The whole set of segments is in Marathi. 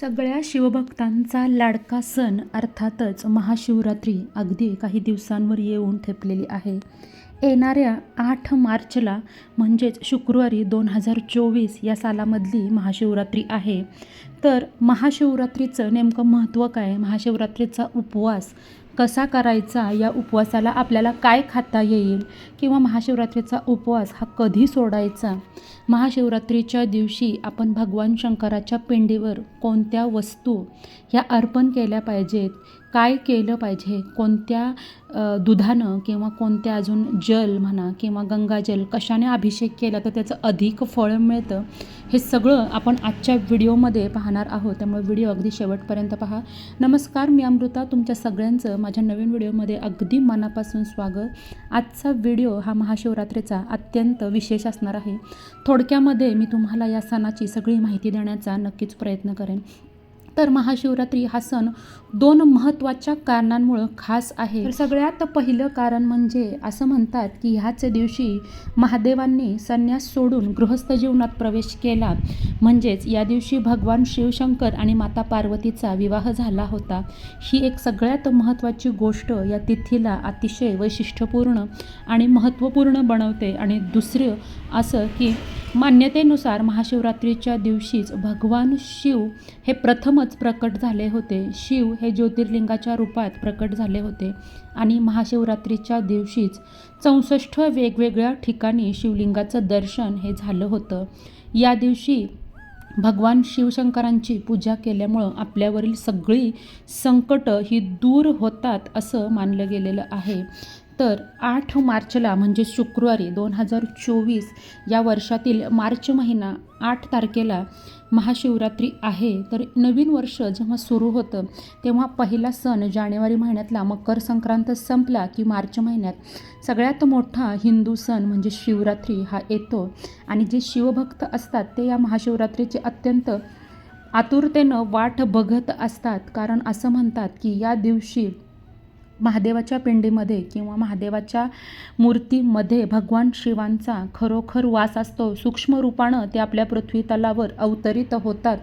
सगळ्या शिवभक्तांचा लाडका सण अर्थातच महाशिवरात्री अगदी काही दिवसांवर येऊन ठेपलेली आहे. येणाऱ्या आठ मार्चला म्हणजेच शुक्रवारी दोन हजार चोवीस या सालामधली महाशिवरात्री आहे. तर महाशिवरात्रीचं नेमकं महत्त्व काय? महाशिवरात्रीचा उपवास कसा करायचा या उपवासाला आपल्याला काय खाता येईल किंवा महाशिवरात्रीचा उपवास हा कधी सोडायचा? महाशिवरात्रीच्या दिवशी आपण भगवान शंकराच्या पिंडीवर कोणत्या वस्तू ह्या अर्पण केल्या पाहिजेत? काय केलं पाहिजे? कोणत्या दुधानं किंवा कोणत्या अजून जल म्हणा किंवा गंगाजल कशाने अभिषेक केला तर त्याचं अधिक फळ मिळतं? हे सगळं आपण आजच्या व्हिडिओमध्ये पाहणार आहोत. त्यामुळे व्हिडिओ अगदी शेवटपर्यंत पहा. नमस्कार मी अमृता. तुमच्या सगळ्यांचं माझ्या नवीन व्हिडिओमध्ये अगदी मनापासून स्वागत. आजचा व्हिडिओ हा महाशिवरात्रीचा अत्यंत विशेष असणार आहे. थोडक्यामध्ये मी तुम्हाला या सणाची सगळी माहिती देण्याचा नक्कीच प्रयत्न करेन. तर महाशिवरात्री हा सण दोन महत्त्वाच्या कारणांमुळं खास आहे. तर सगळ्यात पहिलं कारण म्हणजे असं म्हणतात की ह्याच दिवशी महादेवांनी संन्यास सोडून गृहस्थ जीवनात प्रवेश केला. म्हणजेच या दिवशी भगवान शिवशंकर आणि माता पार्वतीचा विवाह झाला होता. ही एक सगळ्यात महत्त्वाची गोष्ट या तिथीला अतिशय वैशिष्ट्यपूर्ण आणि महत्त्वपूर्ण बनवते. आणि दुसरं असं की मान्यतेनुसार महाशिवरात्रीच्या दिवशीच भगवान शिव हे प्रथमच प्रकट झाले होते. शिव हे ज्योतिर्लिंगाच्या रूपात प्रकट झाले होते आणि महाशिवरात्रीच्या दिवशीच चौसष्ट वेगवेगळ्या ठिकाणी शिवलिंगाचं दर्शन हे झालं होतं. या दिवशी भगवान शिवशंकरांची पूजा केल्यामुळं आपल्यावरील सगळी संकटं ही दूर होतात असं मानलं गेलेलं आहे. तर आठ मार्चला म्हणजे शुक्रवारी दोन हजार चोवीस या वर्षातील मार्च महिना आठ तारखेला महाशिवरात्री आहे. तर नवीन वर्ष जेव्हा सुरू होतं तेव्हा पहिला सण जानेवारी महिन्यातला मकर संक्रांत संपला की मार्च महिन्यात सगळ्यात मोठा हिंदू सण म्हणजे शिवरात्री हा येतो. आणि जे शिवभक्त असतात ते या महाशिवरात्रीचे अत्यंत आतुरतेनं वाट बघत असतात. कारण असं म्हणतात की या दिवशी महादेवाच्या पिंडीमध्ये किंवा महादेवाच्या मूर्तीमध्ये भगवान शिवांचा खरोखर वास असतो. सूक्ष्म रूपानं ते आपल्या पृथ्वी तलावर अवतरित होतात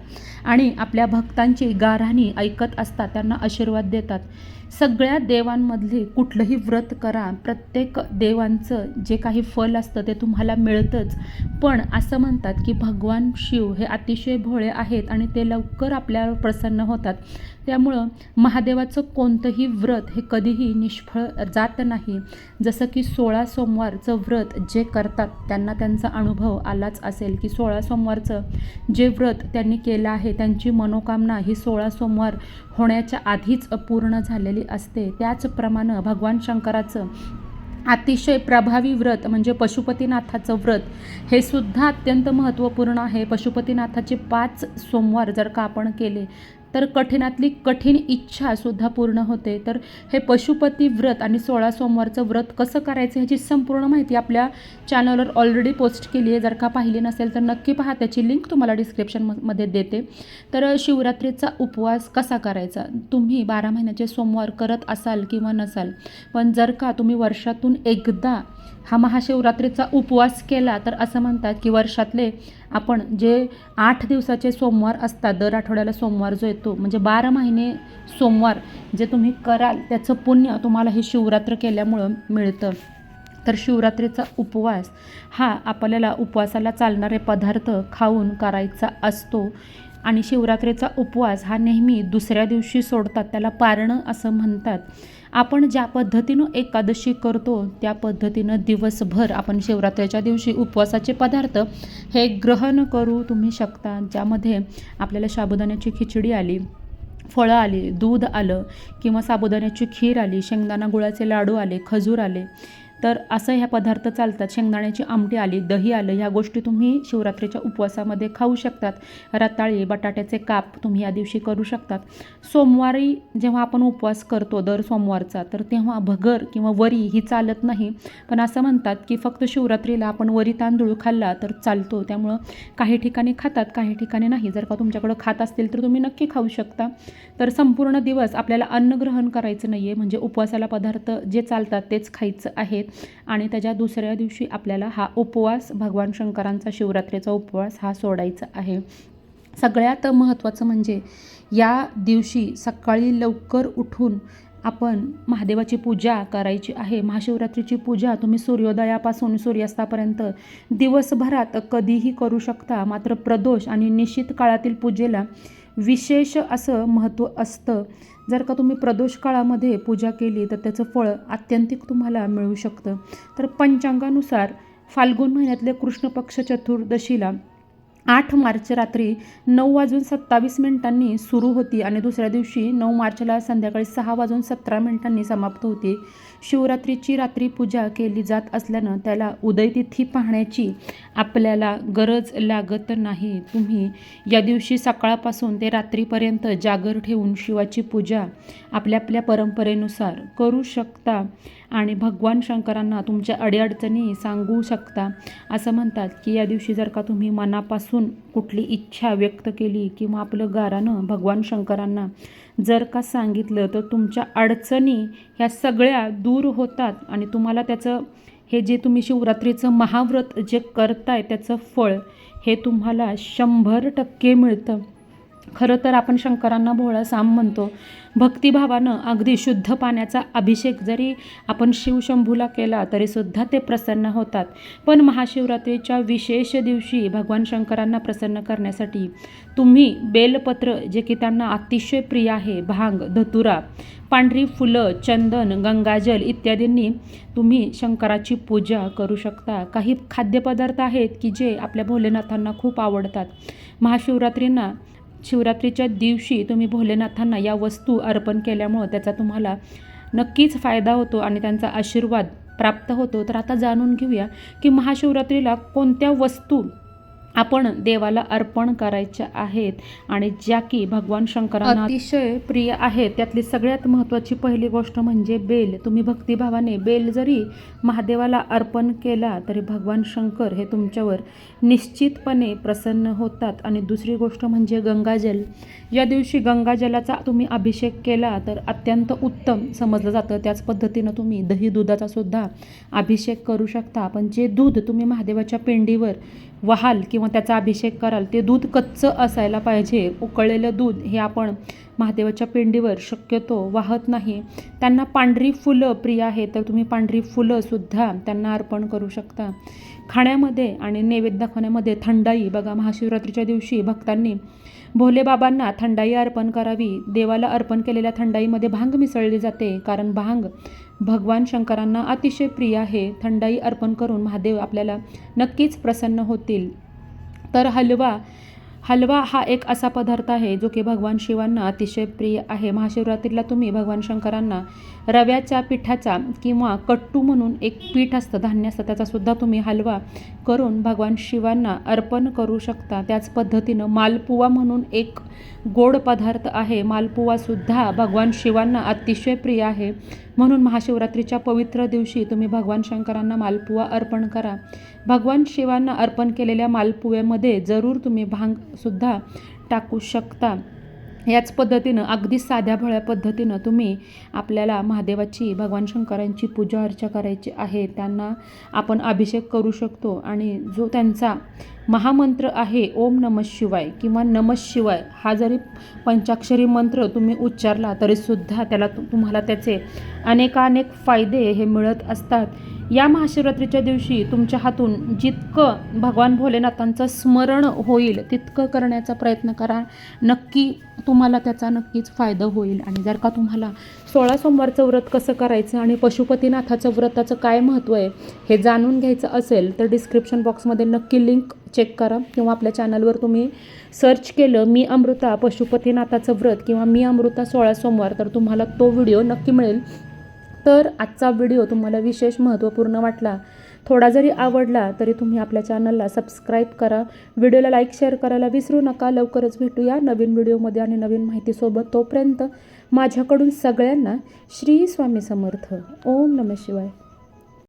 आणि आपल्या भक्तांची गाराणी ऐकत असतात त्यांना आशीर्वाद देतात. सगळ्या देवांमधले कुठलंही व्रत करा. प्रत्येक देवांचं जे काही फल असतं ते तुम्हाला मिळतंच. पण असं म्हणतात की भगवान शिव हे अतिशय भोळे आहेत आणि ते लवकर आपल्यावर प्रसन्न होतात. त्यामुळं महादेवाचं कोणतंही व्रत हे कधी कधीही निष्फळ जात नाही. जसं की सोळा सोमवारचं व्रत जे करतात त्यांना त्यांचा अनुभव आलाच असेल की सोळा सोमवारचं जे व्रत त्यांनी केलं आहे त्यांची मनोकामना ही सोळा सोमवार होण्याच्या आधीच पूर्ण झालेली असते. त्याचप्रमाणे भगवान शंकराचं अतिशय प्रभावी व्रत म्हणजे पशुपतीनाथाचं व्रत हे सुद्धा अत्यंत महत्त्वपूर्ण आहे. पशुपतीनाथाचे पाच सोमवार जर का आपण केले तर कठीणातली कठीण इच्छासुद्धा पूर्ण होते. तर हे पशुपती व्रत आणि सोळा सोमवारचं व्रत कसं करायचं ह्याची संपूर्ण माहिती आपल्या चॅनलवर ऑलरेडी पोस्ट केली आहे. जर का पाहिली नसेल तर नक्की पहा. त्याची लिंक तुम्हाला डिस्क्रिप्शनमध्ये देते. तर शिवरात्रीचा उपवास कसा करायचा? तुम्ही बारा महिन्याचे सोमवार करत असाल किंवा नसाल पण जर का तुम्ही वर्षातून एकदा हा महाशिवरात्रीचा उपवास केला तर असं म्हणतात की वर्षातले आपण जे आठ दिवसाचे सोमवार असतात दर आठवड्याला सोमवार जो येतो म्हणजे बारा महिने सोमवार जे तुम्ही कराल त्याचं पुण्य तुम्हाला हे शिवरात्र केल्यामुळं मिळतं. तर शिवरात्रीचा उपवास हा आपल्याला उपवासाला चालणारे पदार्थ खाऊन करायचा असतो आणि शिवरात्रीचा उपवास हा नेहमी दुसऱ्या दिवशी सोडतात त्याला पारणं असं म्हणतात. आपण ज्या पद्धतीनं एकादशी करतो त्या पद्धतीनं दिवसभर आपण शिवरात्रीच्या दिवशी उपवासाचे पदार्थ हे ग्रहण करू तुम्ही शकता. ज्यामध्ये आपल्याला साबुदाण्याची खिचडी आली फळं आली दूध आलं किंवा साबुदाण्याची खीर आली शेंगदाणा गुळाचे लाडू आले खजूर आले तर असं ह्या पदार्थ चालतात. शेंगदाण्याची आमटी आली दही आलं ह्या गोष्टी तुम्ही शिवरात्रीच्या उपवासामध्ये खाऊ शकतात. रताळी बटाट्याचे काप तुम्ही या दिवशी करू शकतात. सोमवारी जेव्हा आपण उपवास करतो दर सोमवारचा तर तेव्हा भगर किंवा वरी ही चालत नाही. पण असं म्हणतात की फक्त शिवरात्रीला आपण वरी तांदूळ खाल्ला तर चालतो. त्यामुळं काही ठिकाणी खातात काही ठिकाणी नाही. जर का तुमच्याकडं खात असतील तर तुम्ही नक्की खाऊ शकता. तर संपूर्ण दिवस आपल्याला अन्न ग्रहण करायचं नाही आहे म्हणजे उपवासाला पदार्थ जे चालतात तेच खायचं आहेत आणि त्याच्या दुसऱ्या दिवशी आपल्याला हा उपवास भगवान शंकरांचा शिवरात्रीचा उपवास हा सोडायचा आहे. सगळ्यात महत्त्वाचं म्हणजे या दिवशी सकाळी लवकर उठून आपण महादेवाची पूजा करायची आहे. महाशिवरात्रीची पूजा तुम्ही सूर्योदयापासून सूर्यास्तापर्यंत दिवसभरात कधीही करू शकता. मात्र प्रदोष आणि निश्चित काळातील पूजेला विशेष असं महत्त्व असतं. जर का तुम्ही प्रदोष काळामध्ये पूजा केली तर त्याचं फळ आत्यंतिक तुम्हाला मिळू शकतं. तर पंचांगानुसार फाल्गुन महिन्यातल्या कृष्ण पक्ष चतुर्दशीला आठ मार्च रात्री नऊ वाजून सत्तावीस मिनिटांनी सुरू होती आणि दुसऱ्या दिवशी नऊ मार्चला संध्याकाळी सहा वाजून सतरा मिनिटांनी समाप्त होते. शिवरात्रीची रात्री पूजा केली जात असल्यानं त्याला उदयतिथी पाहण्याची आपल्याला गरज लागत नाही. तुम्ही या दिवशी सकाळपासून ते रात्रीपर्यंत जागर ठेवून शिवाची पूजा आपल्या आपल्या परंपरेनुसार करू शकता. आणि भगवान शंकरांना तुमच्या अडीअडचणी सांगू शकता. असं म्हणतात की या दिवशी जर का तुम्ही मनापासून कुठली इच्छा व्यक्त केली किंवा आपलं गारानं भगवान शंकरांना जर का सांगितलं तर तुमच्या अडचणी ह्या सगळ्या दूर होतात आणि तुम्हाला त्याचं हे जे तुम्ही शिवरात्रीचं महाव्रत जे करताय त्याचं फळ हे तुम्हाला शंभर टक्के मिळतं. खरं तर आपण शंकरांना भोळा साम म्हणतो. भक्तिभावानं अगदी शुद्ध पाण्याचा अभिषेक जरी आपण शिवशंभूला केला तरीसुद्धा ते प्रसन्न होतात. पण महाशिवरात्रीच्या विशेष दिवशी भगवान शंकरांना प्रसन्न करण्यासाठी तुम्ही बेलपत्र जे की त्यांना अतिशय प्रिय आहे भांग धतुरा पांढरी फुलं चंदन गंगाजल इत्यादींनी तुम्ही शंकराची पूजा करू शकता. काही खाद्यपदार्थ आहेत की जे आपल्या भोलेनाथांना खूप आवडतात. महाशिवरात्रींना शिवरात्रीच्या दिवशी तुम्ही भोलेनाथांना या वस्तू अर्पण केल्यामुळं त्याचा तुम्हाला नक्कीच फायदा होतो आणि त्यांचा आशीर्वाद प्राप्त होतो. तर आता जाणून घेऊया की महाशिवरात्रीला कोणत्या वस्तू आपण देवाला अर्पण करायच्या आहेत आणि ज्या की भगवान शंकरांना अतिशय प्रिय आहेत. त्यातली सगळ्यात महत्त्वाची पहिली गोष्ट म्हणजे बेल. तुम्ही भक्तिभावाने बेल जरी महादेवाला अर्पण केला तरी भगवान शंकर हे तुमच्यावर निश्चितपणे प्रसन्न होतात. आणि दुसरी गोष्ट म्हणजे गंगाजल. या दिवशी गंगाजलाचा तुम्ही अभिषेक केला तर अत्यंत उत्तम समजलं जातं. त्याच पद्धतीनं तुम्ही दही दुधाचा सुद्धा अभिषेक करू शकता. पण जे दूध तुम्ही महादेवाच्या पिंडीवर व्हाल किंवा त्याचा अभिषेक कराल ते दूध कच्चं असायला पाहिजे. उकळलेलं दूध हे आपण महादेवाच्या पिंडीवर शक्यतो वाहत नाही. त्यांना पांढरी फुलं प्रिय आहे तर तुम्ही पांढरी फुलंसुद्धा त्यांना अर्पण करू शकता. खाण्यामध्ये आणि नैवेद्य दाखवण्यामध्ये थंडाई. बघा महाशिवरात्रीच्या दिवशी भक्तांनी भोलेबाबांना थंडाई अर्पण करावी देवाला अर्पण केलेल्या थंडाईमध्ये भांग मिसळली जाते कारण भांग भगवान शंकरांना अतिशय प्रिय आहे. थंडाई अर्पण करून महादेव आपल्याला नक्कीच प्रसन्न होतील. तर हलवा हलवा हा एक असा पदार्थ आहे जो की भगवान शिवांना अतिशय प्रिय आहे. महाशिवरात्रीला तुम्ही भगवान शंकरांना रव्याच्या पिठाचा किंवा कट्टू म्हणून एक पीठ असतं धान्य असतं त्याचासुद्धा तुम्ही हलवा करून भगवान शिवांना अर्पण करू शकता. त्याच पद्धतीनं मालपुवा म्हणून एक गोड पदार्थ आहे. मालपुवासुद्धा भगवान शिवांना अतिशय प्रिय आहे. म्हणून महाशिवरात्रीच्या पवित्र दिवशी तुम्ही भगवान शंकरांना मालपुवा अर्पण करा. भगवान शिवांना अर्पण केलेल्या मालपुव्यामध्ये जरूर तुम्ही भांगसुद्धा टाकू शकता. याच पद्धतीनं अगदी साध्या भोळ्या पद्धतीनं तुम्ही आपल्याला महादेवाची भगवान शंकरांची पूजा अर्चा करायची आहे त्यांना आपण अभिषेक करू शकतो. आणि जो त्यांचा महामंत्र आहे ओम नम शिवाय किंवा नम शिवाय हा जरी पंचाक्षरी मंत्र तुम्ही उच्चारला तरीसुद्धा त्याला तु तुम्हाला त्याचे अनेकानेक फायदे हे मिळत असतात. या महाशिवरात्रीच्या दिवशी तुमच्या हातून जितकं भगवान भोलेनाथांचं स्मरण होईल तितकं करण्याचा प्रयत्न करा. नक्की तुम्हाला त्याचा नक्कीच फायदा होईल. आणि जर का तुम्हाला सोळा सोमवारचं व्रत कसं करायचं आणि पशुपतीनाथाचं व्रताचं काय महत्त्व आहे हे जाणून घ्यायचं असेल तर डिस्क्रिप्शन बॉक्समध्ये नक्की लिंक चेक करा किंवा आपल्या चॅनलवर तुम्ही सर्च केलं मी अमृता पशुपतीनाथाचं व्रत किंवा मी अमृता सोळा सोमवार तर तुम्हाला तो व्हिडिओ नक्की मिळेल. तर आजचा व्हिडिओ तुम्हाला विशेष महत्त्वपूर्ण वाटला थोडा जरी आवडला तरी तुम्ही आपल्या चॅनलला सबस्क्राईब करा. व्हिडिओला लाईक शेअर करायला विसरू नका. लवकरच भेटूया नवीन व्हिडिओमध्ये आणि नवीन माहितीसोबत. तोपर्यंत माझ्याकडून सगळ्यांना श्री स्वामी समर्थ. ओम नम शिवाय.